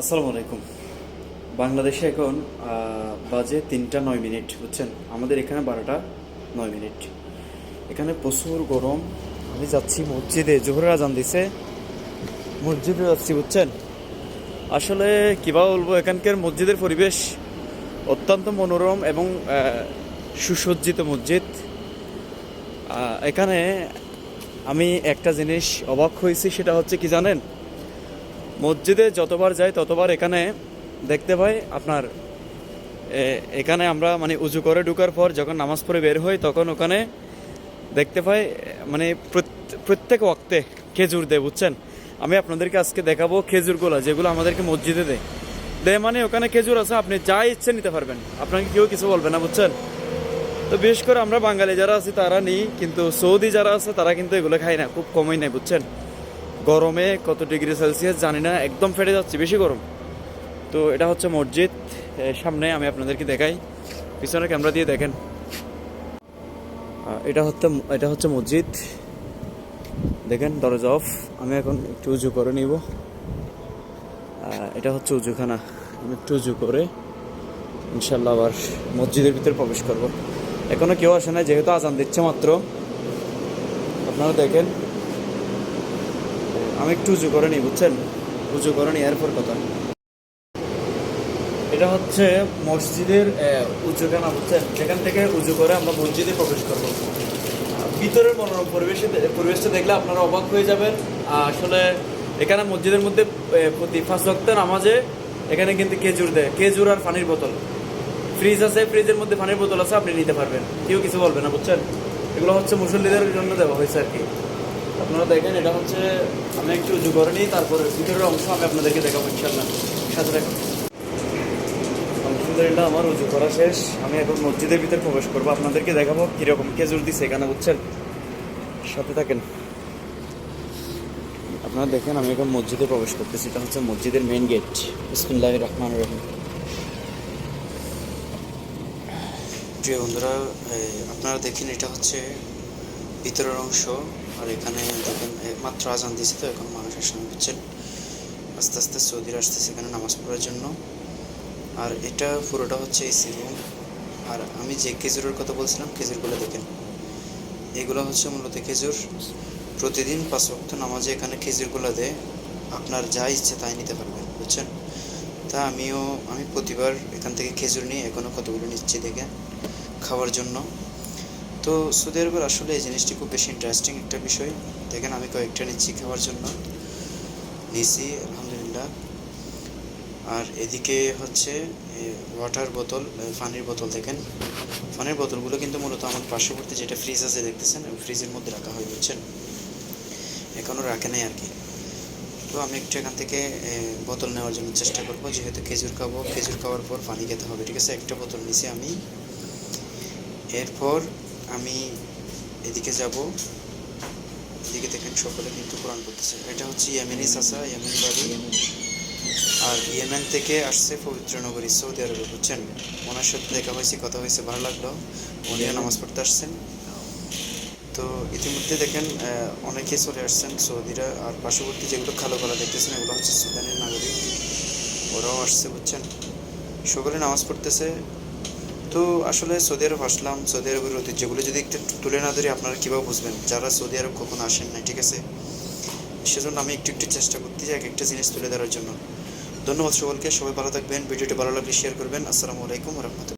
আসসালামু আলাইকুম। বাংলাদেশে এখন বাজে তিনটা নয় মিনিট, বুঝছেন? আমাদের এখানে বারোটা নয় মিনিট। এখানে প্রচুর গরম। আমি যাচ্ছি মসজিদে। জোহরের আজান দিছে। মসজিদে যাচ্ছি, বুঝছেন? আসলে কীভাবে বলব, এখানকার মসজিদের পরিবেশ অত্যন্ত মনোরম এবং সুসজ্জিত মসজিদ। এখানে আমি একটা জিনিস অবাক হয়েছি, সেটা হচ্ছে কি জানেন? মসজিদে যতবার যাই, ততবার এখানে দেখতে পাই আপনার এখানে আমরা মানে উজু করে ঢুকার পর যখন নামাজ পড়ে বের হই, তখন ওখানে দেখতে পাই মানে প্রত্যেক ওয়াক্তে খেজুর দেয়, বুঝছেন? আমি আপনাদেরকে আজকে দেখাবো খেজুরগুলো, যেগুলো আমাদেরকে মসজিদে দেয়। দেয় মানে ওখানে খেজুর আছে, আপনি যা ইচ্ছে নিতে পারবেন। আপনাকে কেউ কিছু বলবে না, বুঝছেন? তো বিশেষ করে আমরা বাঙালি যারা আছি, তারা নিই, কিন্তু সৌদি যারা আছে, তারা কিন্তু এগুলো খায় না, খুব কমই নেয়, বুঝছেন? গরমে কত ডিগ্রি সেলসিয়াস জানি না, একদম ফেটে যাচ্ছে, বেশি গরম। তো এটা হচ্ছে মসজিদ সামনে আমি আপনাদেরকে দেখাই, পিছনে ক্যামেরা দিয়ে দেখেন। এটা হচ্ছে এটা হচ্ছে মসজিদ। দেখেন, দরজা অফ, আমি এখন একটু উজু করে নিব। এটা হচ্ছে উজুখানা, আমি একটু উজু করে ইনশাল্লাহ আবার মসজিদের ভিতরে প্রবেশ করব। এখনও কেউ আসে না যেহেতু আজান দিচ্ছে মাত্র। আপনারা দেখেন আমি একটু উঁচু করে নিই, বুঝছেন? উঁচু করে নিই, এরপর কথা। এটা হচ্ছে মসজিদের উঁচুখানা বুঝছেন? সেখান থেকে উঁচু করে আমরা মসজিদে প্রবেশ করব। ভিতরের মনোরম পরিবেশে পরিবেশটা দেখলে আপনারা অবাক হয়ে যাবেন। আসলে এখানে মসজিদের মধ্যে প্রতি পাঁচ ওয়াক্ত নামাজে এখানে কিন্তু খেজুর দেয়। খেজুর আর পানির বোতল। ফ্রিজ আছে, ফ্রিজের মধ্যে পানির বোতল আছে, আপনি নিতে পারবেন। কেউ কিছু বলবে না, বুঝছেন? এগুলো হচ্ছে মুসল্লিদের জন্য দেওয়া হয়েছে আর কি। আপনারা দেখেন, এটা হচ্ছে, আমি একটু উঁচু করে নিই, তারপরে ভিতরের অংশ আমি আপনাদেরকে দেখাবো ইনশাল্লাহ সাথে আমার উঁচু করা শেষ। আমি এখন মসজিদের ভিতরে প্রবেশ করব, আপনাদেরকে দেখাবো কীরকম খেজুর দিচ্ছে এখানে, বুঝছেন? সাথে থাকেন। আপনারা দেখেন, আমি এখন মসজিদে প্রবেশ করতেছি, এটা হচ্ছে মসজিদের মেন গেট বিসমুল্লাহ রহমান রহিম। প্রিয় বন্ধুরা আপনারা দেখেন, এটা হচ্ছে ভিতরের অংশ, আর এখানে দেখেন মাত্র আজান দিয়েছে তো, এখন মানুষের সঙ্গে বুঝছেন আস্তে আস্তে সৌদির আসতেছে এখানে নামাজ পড়ার জন্য। আর এটা পুরোটা হচ্ছে এসি রুম। আর আমি যে খেজুরের কথা বলছিলাম, খেজুরগুলো দেখেন। এগুলো হচ্ছে মূলত খেজুর। প্রতিদিন পাঁচ ওয়াক্ত নামাজে এখানে খেজুরগুলো দেয়। আপনার যা ইচ্ছে তাই নিতে পারবেন, বুঝছেন? তা আমিও, আমি প্রতিবার এখান থেকে খেজুর নিয়ে এখনও কতগুলো নিচ্ছি দেখে, খাওয়ার জন্য। তো সৌদি আরবের আসলে এই জিনিসটি খুব বেশি ইন্টারেস্টিং একটা বিষয়। দেখেন আমি কয়েকটা নিচ্ছি খাওয়ার জন্য। নিছি, আলহামদুলিল্লাহ। আর এদিকে হচ্ছে ওয়াটার বোতল পানির বোতল দেখেন। পানির বোতলগুলো কিন্তু মূলত আমার পার্শ্ববর্তী যেটা ফ্রিজ আছে দেখতেছেন ফ্রিজের মধ্যে রাখা হয়, বুঝছেন? এখনও রাখে নাই আর কি তো আমি একটু এখান থেকে বোতল নেওয়ার জন্য চেষ্টা করব। যেহেতু খেজুর খাব, খেজুর খাওয়ার পর পানি খেতে হবে, ঠিক আছে? একটা বোতল নিছি আমি। এরপর আমি এদিকে যাব। এদিকে দেখেন সকলে কিন্তু কোরআন করতেছে এটা হচ্ছে ইয়েমেনি সাসা ইয়েমেন বাড়ি আর ইয়েমেন থেকে আসছে পবিত্র নগরী সৌদি আরবে বুঝছেন? ওনার সাথে দেখা হয়েছে কথা হয়েছে ভালো লাগল। উনিও নামাজ পড়তে আসছেন। তো ইতিমধ্যে দেখেন অনেকে চলে আসছেন সৌদিরা। আর পার্শ্ববর্তী যেগুলো খালো কালো দেখতেছেন এগুলো হচ্ছে সুদানের নাগরিক। ওরাও আসছে বুঝছেন? সকলে নামাজ পড়তেছে। তো আসলে সৌদি আরব আসলাম, সৌদি আরবের ঐতিহ্যগুলো যদি একটু তুলে না ধরি, আপনারা কীভাবে বুঝবেন? যারা সৌদি আরব কখনো আসেন নাই, ঠিক আছে? সেজন্য আমি একটু একটু চেষ্টা করতেছি এক একটা জিনিস তুলে ধরার জন্য। ধন্যবাদ সকলকে, সবাই ভালো থাকবেন, ভিডিওটি ভালো লাগলে শেয়ার করবেন। আসসালামু আলাইকুম রহমতুল্লাহ।